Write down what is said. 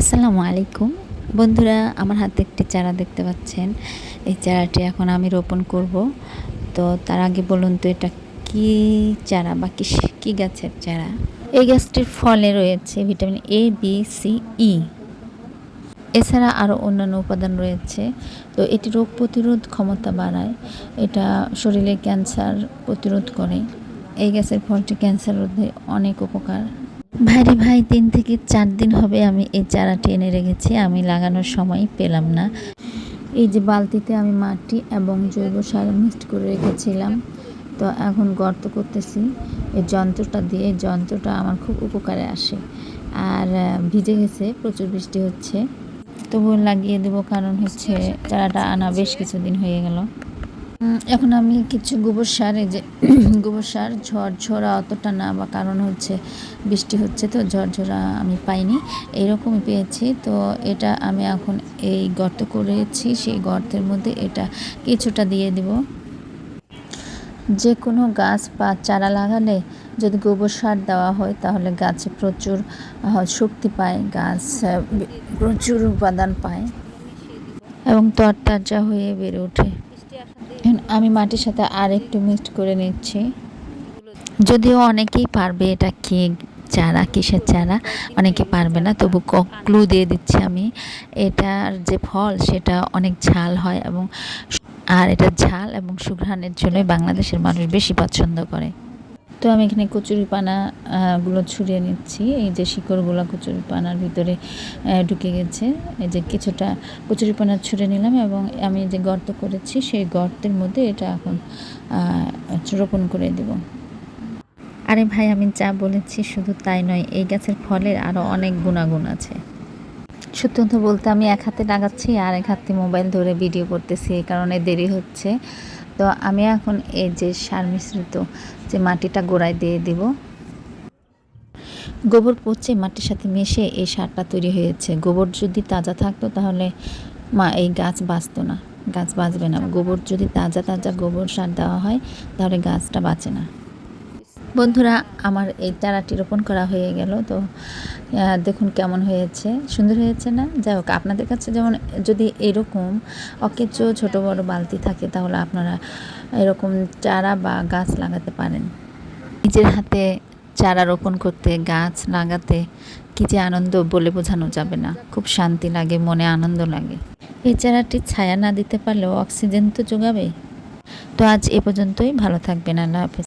আসসালামু আলাইকুম। বন্ধুরা, আমার হাতে একটি চারা দেখতে পাচ্ছেন। এই চারাটি এখন আমি রোপণ করব। তো তার আগে বলুন তো, এটা কি চারা বা কি গাছের চারা? এই গাছটির ফলে রয়েছে vitamin A B C E এছাড়া আরও অন্যান্য উপাদান রয়েছে। তো এটি রোগ প্রতিরোধ ক্ষমতা বাড়ায়। এটা শরীরে ক্যান্সার প্রতিরোধ করে। এই গাছের ফলটি ক্যান্সার রোধে অনেক উপকার। ভাইরে ভাই, তিন থেকে চার দিন হবে আমি এই চারাটি এনে রেখেছি, আমি লাগানোর সময় পেলাম না। এই যে বালতিতে আমি মাটি এবং জৈব সার মিক্সড করে রেখেছিলাম, তো এখন গর্ত করতেছি। এই যন্ত্রটা দিয়ে যন্ত্রটা আমার খুব উপকারে আসে। আর ভিজে গেছে, প্রচুর বৃষ্টি হচ্ছে। তবুও লাগিয়ে দেবো, কারণ হচ্ছে চারাটা আনা বেশ কিছুদিন হয়ে গেল। এখন আমি কিছু গোবর সার, এই যে গোবর সার ঝড়ঝরা অতটা না, বা কারণ হচ্ছে বৃষ্টি হচ্ছে তো ঝড়ঝরা আমি পাইনি, এইরকমই পেয়েছি। তো এটা আমি এখন এই গর্ত করেছি, সেই গর্তের মধ্যে এটা কিছুটা দিয়ে দিব। যে কোনো গাছ বা চারা লাগালে যদি গোবর সার দেওয়া হয়, তাহলে গাছে প্রচুর শক্তি পায়, গাছ প্রচুর উপাদান পায় এবং তরতাজা হয়ে বেড়ে ওঠে। আমি মাটির সাথে আর একটু মিক্সড করে নিচ্ছি। যদিও অনেকেই পারবে এটা কি চারা, কিসের চারা, অনেকে পারবে না, তবু ক্লু দিয়ে দিচ্ছি আমি। এটার যে ফল, সেটা অনেক ঝাল হয় এবং আর এটা ঝাল এবং সুঘ্রাণের জন্যই বাংলাদেশের মানুষ বেশি পছন্দ করে। তো আমি এখানে কচুরি পানা আহ, গুলো ছড়িয়ে নিচ্ছি। এই যে শিকড়গুলো কচুরি পানার ভিতরে ঢুকে গেছে। এই যে কিছুটা কচুরি পানা ছুঁড়ে নিলাম এবং আমি যে গর্ত করেছি সেই গর্তের মধ্যে এটা এখন রোপণ করে দেব। আরে ভাই আমি যা বলেছি শুধু তাই নয় এই গাছের ফলের আরও অনেক গুণাগুণ আছে। সত্যি কথা বলতে আমি এক হাতে লাগাচ্ছি আর এক হাতে মোবাইল ধরে ভিডিও করতেছি, এই কারণে দেরি হচ্ছে। তো আমি এখন এই যে সার মিশ্রিত যে মাটিটা গোড়ায় দিয়ে দিব, গোবর পচে মাটির সাথে মিশে এই সারটা তৈরি হয়েছে। গোবর যদি তাজা থাকতো তাহলে মা, এই গাছ বাঁচতো না, গাছ বাঁচবে না। গোবর যদি তাজা তাজা গোবর সার দেওয়া হয় তাহলে গাছটা বাঁচে না। বন্ধুরা, আমার এই চারাটি রোপণ করা হয়ে গেল। তো দেখুন কেমন হয়েছে। সুন্দর হয়েছে না? যাই হোক, আপনাদের কাছে যেমন যদি এরকম অকেচো ছোট বড় বালতি থাকে, তাহলে আপনারা এরকম চারা বা গাছ লাগাতে পারেন। নিজের হাতে চারা রোপণ করতে, গাছ লাগাতে কি যে আনন্দ বলে বোঝানো যাবে না। খুব শান্তি লাগে, মনে আনন্দ লাগে। এই চারাটি ছায়া না দিতে পারলেও অক্সিজেন তো যোগাবে। তো আজ এ পর্যন্তই। ভালো থাকবেন। আল্লাহ হাফেজ।